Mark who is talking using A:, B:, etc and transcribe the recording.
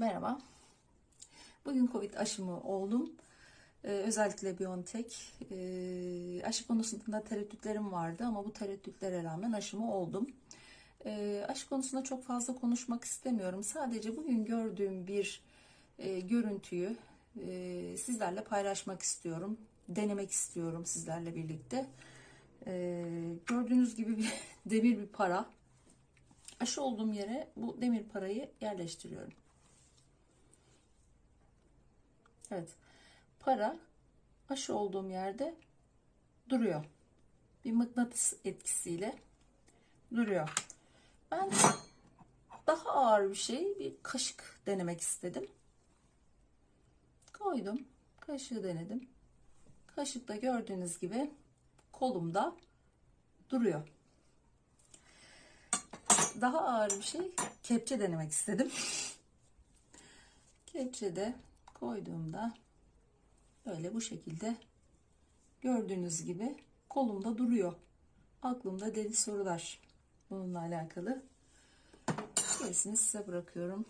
A: Merhaba. Bugün Covid aşımı oldum. Ee, özellikle BioNTech. Ee, aşı konusunda tereddütlerim vardı ama bu tereddütlere rağmen aşımı oldum. Ee, aşı konusunda çok fazla konuşmak istemiyorum. Sadece bugün gördüğüm bir e, görüntüyü e, sizlerle paylaşmak istiyorum. Denemek istiyorum sizlerle birlikte. Ee, gördüğünüz gibi bir demir bir para. Aşı olduğum yere bu demir parayı yerleştiriyorum. Evet. Para aşı olduğum yerde duruyor. Bir mıknatıs etkisiyle duruyor. Ben daha ağır bir şey bir kaşık denemek istedim. Koydum. Kaşığı denedim. Kaşık da gördüğünüz gibi kolumda duruyor. Daha ağır bir şey kepçe denemek istedim. Kepçede koyduğumda böyle bu şekilde gördüğünüz gibi kolumda duruyor. Aklımda deli sorular bununla alakalı. Gerisini size bırakıyorum.